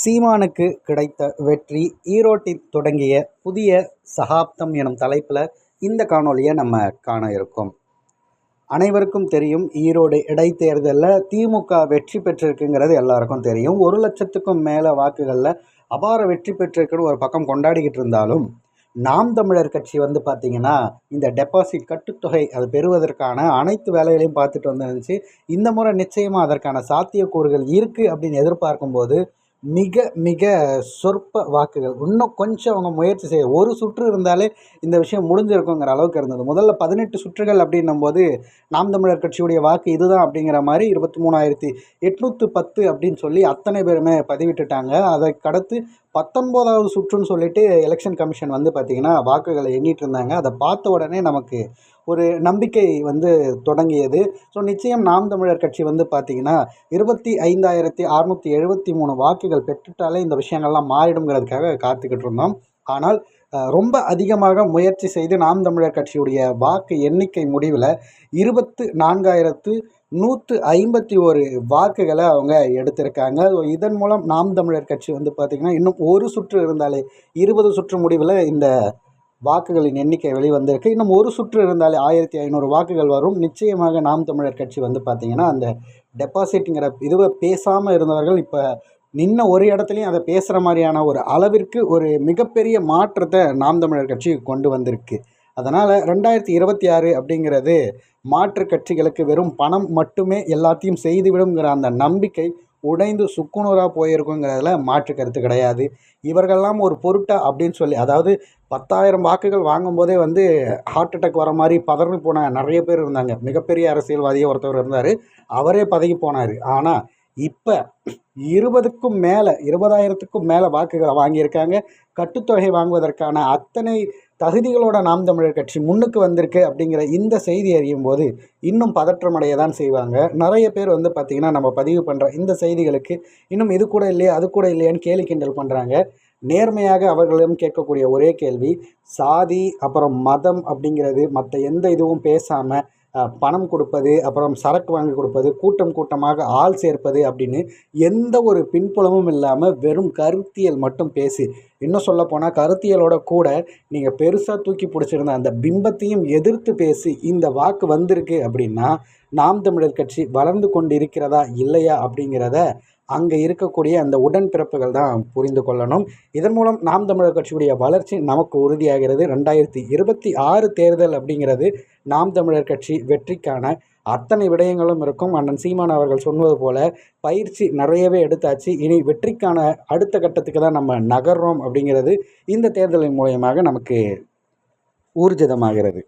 சீமானுக்கு கிடைத்த வெற்றி. ஈரோட்டில் தொடங்கிய புதிய சகாப்தம் எனும் தலைப்பில் இந்த காணொலியை நம்ம காண இருக்கோம். அனைவருக்கும் தெரியும் ஈரோடு இடைத்தேர்தலில் திமுக வெற்றி பெற்றிருக்குங்கிறது எல்லாருக்கும் தெரியும். ஒரு லட்சத்துக்கும் மேலே வாக்குகளில் அபார வெற்றி பெற்றிருக்குன்னு ஒரு பக்கம் கொண்டாடிக்கிட்டு இருந்தாலும் நாம் தமிழர் கட்சி வந்து பார்த்திங்கன்னா இந்த டெபாசிட் கட்டுத்தொகை அது பெறுவதற்கான அனைத்து வேலைகளையும் பார்த்துட்டு வந்துருந்துச்சு. இந்த முறை நிச்சயமாக அதற்கான சாத்தியக்கூறுகள் இருக்குது அப்படின்னு எதிர்பார்க்கும்போது மிக மிக சொற்ப வாக்குகள். இன்னும் கொஞ்சம் அவங்க முயற்சி செய்ய. ஒரு சுற்று இருந்தாலே இந்த விஷயம் முடிஞ்சிருக்குங்கிற அளவுக்கு இருந்தது. முதல்ல பதினெட்டு சுற்றுகள் அப்படின்னும் போது நாம் தமிழர் கட்சியுடைய வாக்கு இதுதான் அப்படிங்கிற மாதிரி இருபத்தி மூணாயிரத்தி எட்நூற்று பத்து அப்படின்னு சொல்லி அத்தனை பேருமே பதிவிட்டுட்டாங்க. அதை கடத்து பத்தொன்பதாவது சுற்றுன்னு சொல்லிட்டு எலெக்ஷன் கமிஷன் வந்து பார்த்திங்கன்னா வாக்குகளை எண்ணிட்டு இருந்தாங்க. அதை பார்த்த உடனே நமக்கு ஒரு நம்பிக்கை வந்து தொடங்கியது. ஸோ நிச்சயம் நாம் தமிழர் கட்சி வந்து பார்த்திங்கன்னா இருபத்தி ஐந்தாயிரத்தி அறநூற்றி எழுபத்தி மூணு வாக்குகள் பெற்றுட்டாலே இந்த விஷயங்கள்லாம் மாறிடுங்கிறதுக்காக காத்துக்கிட்டு இருந்தோம். ஆனால் ரொம்ப அதிகமாக முயற்சி செய்து நாம் தமிழர் கட்சியுடைய வாக்கு எண்ணிக்கை முடிவில் இருபத்து நான்காயிரத்து நூற்று ஐம்பத்தி ஒரு வாக்குகளை அவங்க எடுத்திருக்காங்க. ஸோ இதன் மூலம் நாம் தமிழர் கட்சி வந்து பார்த்திங்கன்னா இன்னும் ஒரு சுற்று இருந்தாலே இருபது சுற்று முடிவில் இந்த வாக்குகளின் எண்ணிக்கை வெளிவந்திருக்கு. இன்னும் ஒரு சுற்று இருந்தாலே ஆயிரத்தி ஐநூறு வாக்குகள் வரும். நிச்சயமாக நாம் தமிழர் கட்சி வந்து பார்த்திங்கன்னா அந்த டெபாசிட்டுங்கிற இதுவை பேசாமல் இருந்தவர்கள் இப்போ நின்ன ஒரு இடத்துலையும் அதை பேசுகிற மாதிரியான ஒரு அளவிற்கு ஒரு மிகப்பெரிய மாற்றத்தை நாம் தமிழர் கட்சி கொண்டு வந்திருக்கு. அதனால் ரெண்டாயிரத்தி இருபத்தி ஆறு அப்படிங்கிறது மாற்று கட்சிகளுக்கு வெறும் பணம் மட்டுமே எல்லாத்தையும் செய்துவிடுங்கிற அந்த நம்பிக்கை உடைந்து சுக்குநூறாக போயிருக்குங்கிறதுல மாற்று கருத்து கிடையாது. இவர்கள்லாம் ஒரு பொருட்டா அப்படின்னு சொல்லி அதாவது பத்தாயிரம் வாக்குகள் வாங்கும்போதே வந்து ஹார்ட் அட்டாக் வர மாதிரி பதறி போன நிறைய பேர் இருந்தாங்க. மிகப்பெரிய அரசியல்வாதியாக ஒருத்தவர் இருந்தார். அவரே பதவி போனார். ஆனால் இப்போ இருபதுக்கும் மேலே இருபதாயிரத்துக்கும் மேலே வாக்குகளை வாங்கியிருக்காங்க. கட்டுத்தொகை வாங்குவதற்கான அத்தனை தகுதிகளோட நாம் தமிழர் கட்சி முன்னுக்கு வந்திருக்கு அப்படிங்கிற இந்த செய்தி அறியும் போது இன்னும் பதற்றமடைய தான் செய்வாங்க. நிறைய பேர் வந்து பார்த்திங்கன்னா நம்ம பதிவு பண்ணுற இந்த செய்திகளுக்கு இன்னும் இது கூட இல்லையா அது கூட இல்லையான்னு கேலி கிண்டல் பண்ணுறாங்க நேர்மையாக அவர்களிடம் கேட்கக்கூடிய ஒரே கேள்வி சாதி அப்புறம் மதம் அப்படிங்கிறது மற்ற எந்த இதுவும் பேசாமல் பணம் கொடுப்பது அப்புறம் சரக்கு வாங்கி கொடுப்பது கூட்டம் கூட்டமாக ஆள் சேர்ப்பது அப்படின்னு எந்த ஒரு பின்புலமும் இல்லாமல் வெறும் கருத்தியல் மட்டும் பேசி இன்னும் சொல்லப்போனால் கருத்தியலோட கூட நீங்கள் பெருசாக தூக்கி பிடிச்சிருந்த அந்த பிம்பத்தையும் எதிர்த்து பேசி இந்த வாக்கு வந்திருக்கு அப்படின்னா நாம் தமிழர் கட்சி வளர்ந்து கொண்டு இருக்கிறதா இல்லையா அப்படிங்கிறத அங்கே இருக்கக்கூடிய அந்த உடன்பிறப்புகள் தான் புரிந்து கொள்ளணும். இதன் மூலம் நாம் தமிழர் கட்சியுடைய வளர்ச்சி நமக்கு உறுதியாகிறது. ரெண்டாயிரத்தி இருபத்தி ஆறு தேர்தல் அப்படிங்கிறது நாம் தமிழர் கட்சி வெற்றிக்கான அத்தனை விடயங்களும் இருக்கும். அண்ணன் சீமான் அவர்கள் சொன்னது போல பயிற்சி நிறையவே எடுத்தாச்சு. இனி வெற்றிக்கான அடுத்த கட்டத்துக்கு தான் நம்ம நகர்றோம் அப்படிங்கிறது இந்த தேர்தலின் மூலயமாக நமக்கு ஊர்ஜிதமாகிறது.